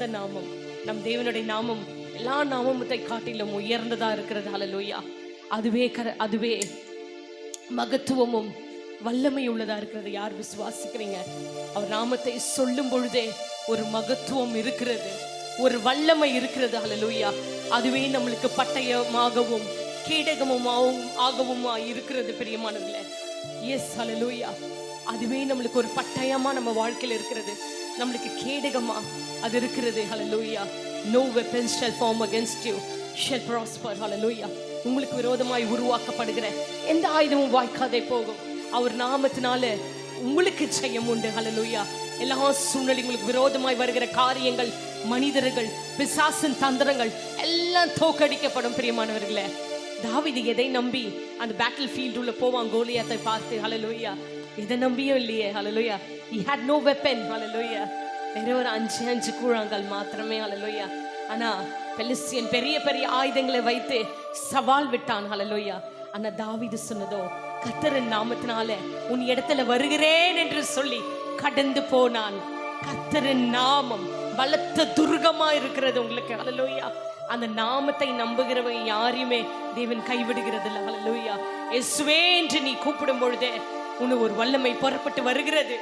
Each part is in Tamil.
உயர்ந்த நாமம். நம் தேவனுடைய நாமம் எல்லா நாமத்தை காட்டிலும் உயர்ந்ததா இருக்கிறது. அலலோயா அதுவே கர அதுவே மகத்துவமும் வல்லமை உள்ளதா இருக்கிறது. யார் விசுவாசிக்கிறீங்க? அவர் நாமத்தை சொல்லும் பொழுதே ஒரு மகத்துவம் இருக்கிறது. ஒரு வல்லமை இருக்கிறது. ஹalleluya அதுவே நம்மளுக்கு பட்டயமாகவும் கேடகமுமாகவும் ஆகவுமா இருக்கிறது பிரியமானதுல எஸ் அலலூயா அதுவே நம்மளுக்கு ஒரு பட்டயமா நம்ம வாழ்க்கையில இருக்கிறது. நம்மளுக்கு கேடகமா அது இருக்கிறது. Hallelujah no weapons shall form against you shall prosper hallelujah உங்களுக்கு விரோதமாய் உருவாக்கப்படுகிற எந்த ஆயுதமும் வாய்க்காதே போகும். அவர் நாமத்தினால உங்களுக்கு ஜெயம் உண்டு. ஹலலூயா எல்லா சூழ்நிலை உங்களுக்கு விரோதமாய் வருகிற காரியங்கள் மனிதர்கள் பிசாசின் தந்திரங்கள் எல்லாம் தோக்கடிக்கப்படும் பிரியமானவர்களே. தாவிது எதை நம்பி அந்த பேட்டில் ஃபீல்ட் உள்ள போவான்? கோலியாத்தை பார்த்து ஹலலோயா இதை நம்பியும் இல்லையே. ஹலலோயா ஹி ஹேட் நோ வெப்பன் ஹலலோயா வெறும் ஒரு அஞ்சு அஞ்சு கூழாங்கல் மாத்திரமே அலலோயா ஆனா பெலிஸ்தியன் பெரிய பெரிய ஆயுதங்களை வைத்து சவால் விட்டான் அலலோயா ஆனா தாவிது சொன்னதோ கர்த்தரின் நாமத்தினால உன் இடத்துல வருகிறேன் என்று சொல்லி கடந்து போனான். கத்தரின் நாமம் பலத்த துர்கமா இருக்கிறது உங்களுக்கு அலலோயா அந்த நாமத்தை நம்புகிறவன் யாரையுமே தேவன் கைவிடுகிறது இல்லை அலலோயா எஸ்வே என்று நீ கூப்பிடும் பொழுதே உன்னு ஒரு வல்லமை புறப்பட்டு வருகிறது.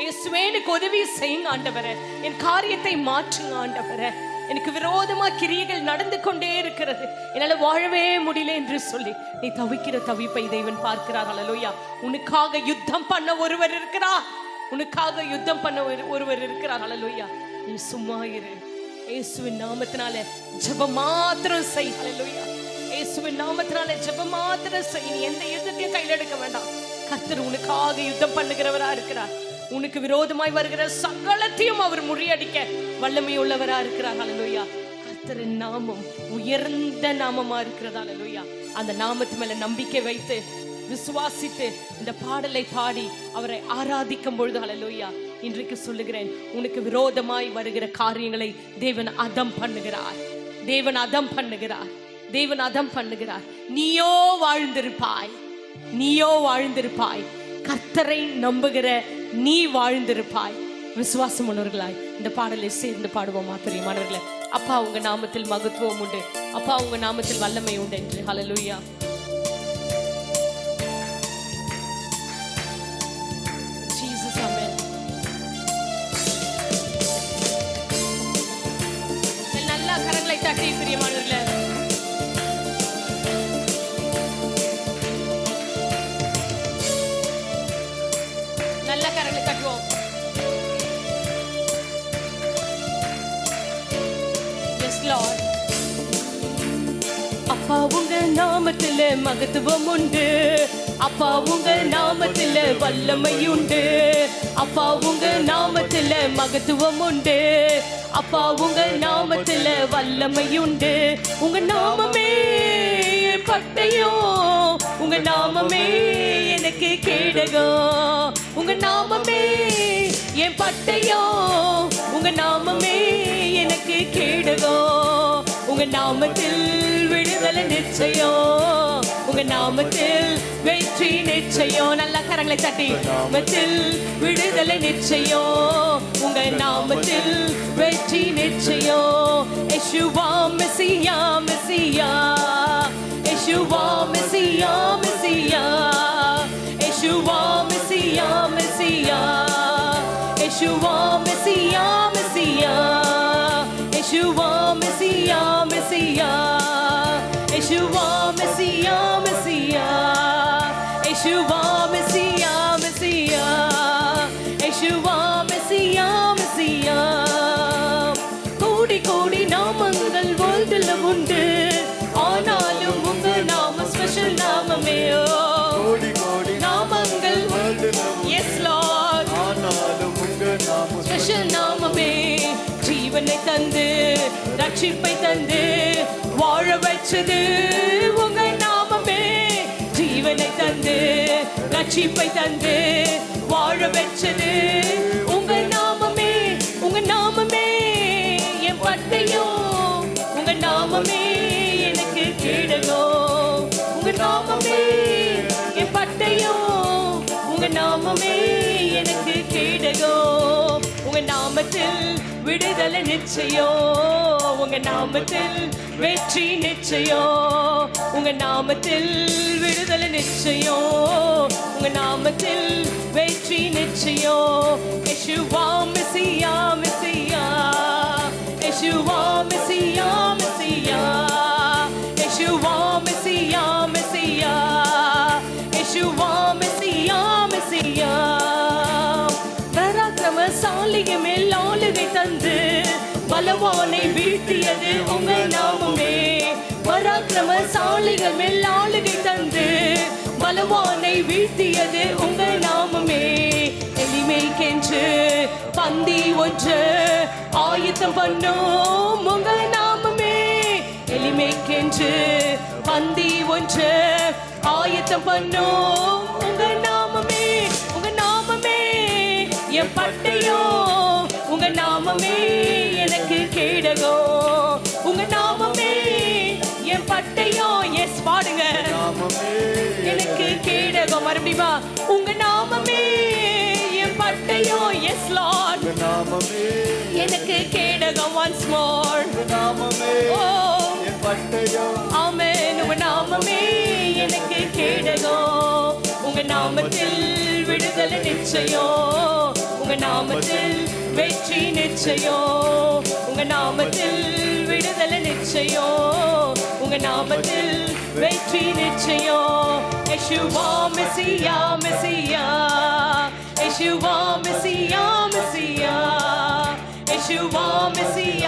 இயேசுவே எனக்கு உதவி செய்யுங்க ஆண்டவரே. என் காரியத்தை மாற்றுங்க ஆண்டவரே. எனக்கு விரோதமா கிரியைகள் நடந்து கொண்டே இருக்கிறது. என்னால வாழவே முடியல என்று சொல்லி. நீ தவிக்கிற தவிப்பை தேவன் பார்க்கிறார் அலலோயா உனக்காக யுத்தம் பண்ண ஒருவர் இருக்கிறார். உனக்காக யுத்தம் பண்ண ஒரு- ஒருவர் இருக்கிறார் அலலோயா நீ சும்மா இரு. இயேசுவின் நாமத்தினால ஜெபம் மாத்திரம் செய் அலலோயா இயேசுவின் நாமத்தினால ஜெபம் மாத்திரம் செய். நீ எந்த யுத்தத்தையும் கையில் எடுக்க வேண்டாம். கர்த்தர் உனக்காக யுத்தம் பண்ணுகிறவரா இருக்கிறார். உனக்கு விரோதமாய் வருகிற சகலத்தையும் அவர் முறியடிக்க வல்லமை உள்ளவரா இருக்கிறார். ஹalleluya. கர்த்தரின் நாமம் உயர்ந்த நாமமா இருக்கிறதா. ஹalleluya. அந்த நாமத்து மேல நம்பிக்கை வைத்து விசுவாசித்து இந்த பாடலை பாடி அவரை ஆராதிக்கும் பொழுது ஹalleluya இன்றைக்கு சொல்லுகிறேன் உனக்கு விரோதமாய் வருகிற காரியங்களை தேவன் அதம் பண்ணுகிறார். தேவன் அதம் பண்ணுகிறார். தேவன் அதம் பண்ணுகிறார். நீயோ வாழ்ந்திருப்பாய். நீயோ வாழ்ந்திருப்பாய். கர்த்தரை நம்புகிற நீ வாழ்ந்திருப்பாய். விசுவாசம் உள்ளவர்களாய். இந்த பாடலை சேர்ந்து பாடுவோமா பிரியமானவர்களே அப்பா உங்க நாமத்தில் மகத்துவம் உண்டு. அப்பா உங்க நாமத்தில் வல்லமை உண்டு என்று. ஹலலூயா நல்லா கரங்களை தட்டி பிரியமான அப்பா உங்க நாமத்துல மகத்துவம் உண்டு. அப்பா உங்க நாமத்துல வல்லமை உண்டு. அப்பா உங்க நாமத்துல மகத்துவம் உண்டு. அப்பா உங்க நாமத்துல வல்லமை உண்டு. உங்க நாமமே என் பட்டயம். உங்க நாமமே எனக்கு கேடகம். உங்க நாமமே என் பட்டயம். உங்க நாமமே எனக்கு கேடகம். உங்க நாமத்தில் விடுதலை நிச்சயம் உங்க நாமத்தில் வெற்றி நிச்சயம் நல்ல கரங்களை தட்டி. நாமத்தில் விடுதலை நிச்சயம் உங்க நாமத்தில் வெற்றி நிச்சயம் Yeshua Messiah Messiah. Yeshua Messiah Messiah. Yeshua Messiah Messiah. Yeshua Messiah Messiah. Messiah Messiah. Yeshua Messiah Messiah. Yeshua Messiah Messiah. Yeshua Messiah Messiah. കോടി കോടി നാമങ്ങൾ വേൾഡിലും ഉണ്ട് ആനാലും ഉങ്ക നാമ സ്പെഷ്യൽ നാമമേയോ. ரட்சிப்பை தந்து வாழ வச்சது உங்க நாமமே. ஜீவனை தந்து ரட்சிப்பை தந்து வாழ வச்சது பல நிச்சயம் உங்க நாமத்தில் வெற்றி நிச்சயம் உங்க நாமத்தில் விடுதலை நிச்சயம் உங்க நாமத்தில் வெற்றி நிச்சயம் யெஷுவா மெசியா சியா யெஷுவா மெசியா பலவானை வீழ்த்தியது உங்கள் நாமமே. பராக்கிரமசாலிகள் மேல் ஆளுகை தந்து பலவானை வீழ்த்தியது உங்கள் நாமமே. எளிமைக்கென்று பந்தி ஒன்று ஆயத்தம் பண்ணும் உங்கள் நாமமே. எளிமைக்கென்று பந்தி ஒன்று ஆயத்தம் பண்ணும் உங்கள் நாமமே. உங்கள் நாமமே. என் பட்டையோ உங்க நாமமே. எனக்கு உங்க நாமமே என் பட்டையோ எஸ் பாடுங்க. எனக்கு கேடகோ மறுபடியுமா உங்க நாமமே என் பட்டையோ எஸ் லார்ட். நாமமே எனக்கு கேடகம் ஒன்ஸ் மோர் உங்க நாமமே ஓ. என் ஆமென். உங்க நாமமே எனக்கு கேடகோ உங்க நாமத்தில் விடுதலை நிச்சயம். உங்க நாமத்தில் வெற்றி நிச்சயம் உங்க நாமத்தில் விடுதலை நிச்சயம் உங்க நாமத்தில் வெற்றி நிச்சயம் Yeshua Messiah Messiah. Yeshua Messiah Messiah. Yeshua Messiah.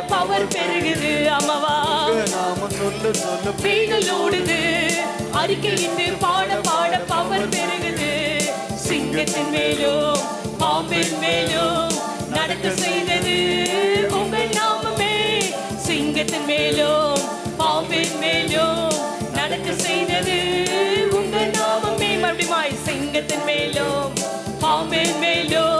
பாட பவர் பெருகுது அம்மாவா? உங்க நாம சொல்ல சொல்ல பேய்கள் ஓடுது அறிக்கையிட்டு பாட பாட பவர் பெருகுது. சிங்கத்தின் மேலும் பாம்பின் மேலும் நடக்க செய்தது உங்க நாமமே. சிங்கத்தின் மேலும் பாம்பின் மேலும் நடக்க செய்தது உங்க நாமமே. மறுபடியும் சிங்கத்தின் மேலும் பாம்பின் மேலும்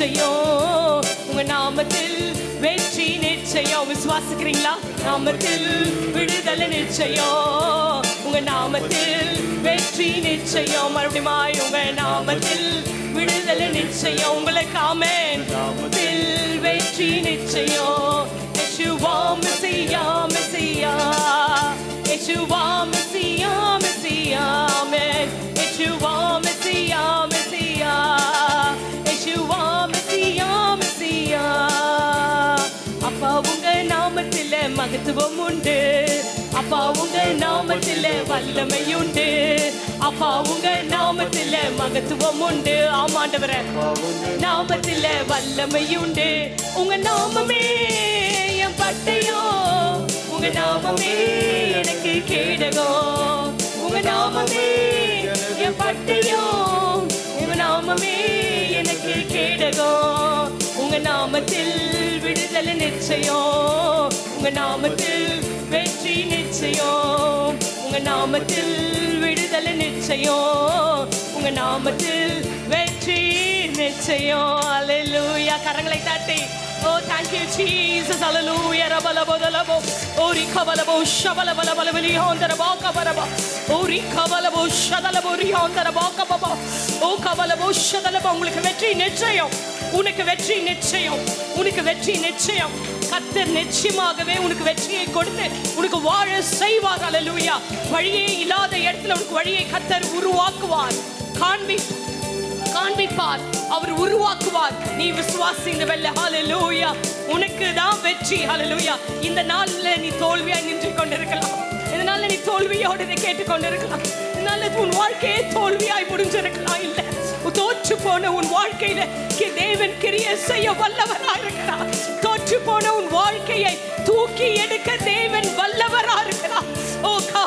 நிச்சயம் உங்க நாமத்தில் வெற்றி நிச்சயம் விசுவாசிக்கிறீங்களா? நாமத்தில் விடுதலை நிச்சயம் உங்க நாமத்தில் வெற்றி நிச்சயம் மறுபடியும் உங்க நாமத்தில் விடுதலை நிச்சயம் உங்களை காமேன் நாமத்தில் வெற்றி நிச்சயம் யெஷுவா மெசியா மெசியா. உண்டு. அப்பா உங்க நாமத்தில் வல்லமை உண்டு அப்பா உங்க நாமத்தில் மகத்துவம் உண்டு. ஆமாண்டவர நாமத்தில் வல்லமை உண்டு உங்க நாமமே என் பட்டயோ உங்க நாமமே எனக்கு கேடகம். உங்க நாமமே என் பட்டையோ உங்க நாமமே எனக்கு கேடகம். உங்க நாமத்தில் விடுதலை நிச்சயம். உங்க நாமத்தில் வெற்றி நிச்சயம். உங்க நாமத்தில் விடுதலை நிச்சயம். உங்க நாமத்தில் வெற்றி நிச்சயம். அலலூயா கரங்களை தட்டி. Oh thank you Jesus. Hallelujah. ரபலபோ தலபோ ஓரி கபலபோ. ஷபலபல பலபலி ஹோந்தர பாக்க பரபா ஓரி கபலபோ. ஷதலபோ. ரிஹோந்தர பாக்க பபா ஓ கபலபோ. ஷதலபோ. உங்களுக்கு வெற்றி நிச்சயம். உனக்கு வெற்றி நிச்சயம். உனக்கு வெற்றி நிச்சயம். கத்தர் நிச்சயமாகவே உனக்கு வெற்றியை கொடுத்து உனக்கு வாழ செய்வார். அலலூயா வழியே இல்லாத இடத்துல உனக்கு வழியை கத்தர் உருவாக்குவார். காண்பி காண்பிப்பார். அவர் உருவாக்குவார். நீ விசுவாசிங்க இந்த வெள்ள ஹalleluya உனக்கு தான் வெற்றி. ஹalleluya இந்த நாள்ல நீ தோல்வியா நின்று கொண்டிருக்கலாம். இந்த நாள்ல நீ தோல்வியோடு இதை கேட்டுக்கொண்டிருக்கலாம் இந்த நாள்ல உன் வாழ்க்கையே தோல்வியாய் முடிஞ்சிருக்கலாம். இல்ல. தோற்று போன உன் வாழ்க்கையில தேவன் கிரிய செய்ய வல்லவரா தூக்கி எடுக்க தேவன் வல்லவரா இருக்கிறார். ஓ கா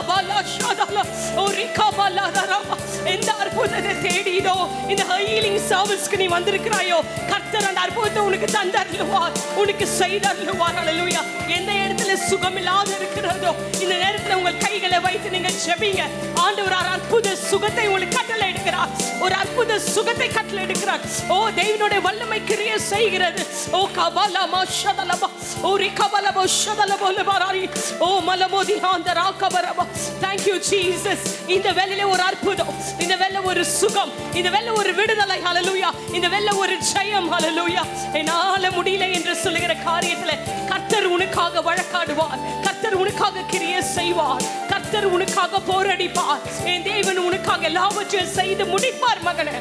ஷாதாலா ஓ ரிகாபாலா தரமா எந்த அற்புதத்தை தேடிதோ இந்த ஹீலிங் சர்வீஸ்க்கு நீ வந்திருக்கிறாயோ கர்த்தர் அந்த அற்புதத்தை உனக்கு தந்தருளுவார் உனக்கு செய்தருளுவார். அல்லேலூயா எந்த இடத்துல சுகம் இல்லாத இருக்கிறதோ இந்த நேரத்துல உங்கள் கைகளை வைத்து நீங்க செபிங்க ஆண்டவர் ஒரு அற்புத சுகத்தை உங்களுக்கு கட்டளை எடுக்கிறார். ஒரு அற்புத சுகத்தை கட்டளை எடுக்கிறார். ஓ தேவனுடைய வல்லமை கிரிய செய்கிறது. ஓ கபாலமா ஷதலமா ஓ ரிகபலமோ ஷதலமோ லபாராரி ஓ மலமோதி ஆந்த ராகபரமா thank you ஜீசஸ் இந்த வேலையில ஒரு அற்புதம் இந்த வேலை ஒரு சுகம் இந்த வேலை ஒரு விடுதலை ஹalleluya இந்த வேலை ஒரு ஜெயம் ஹalleluya என்னால முடியல என்று சொல்லுகிற காரியத்துல கர்த்தர் உனக்காக வழக்காடுவார். கர்த்தர் உனக்காக கிரிய செய்வார். கர்த்தர் உனக்காக போரடிப்பார். என் தேவன் உனக்காக எல்லாவற்றையும் செய்து முடிப்பார் மகனை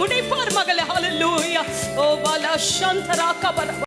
முடிப்பார் மகளே. ஹalleluya ஓ பாலா சந்தரா கபர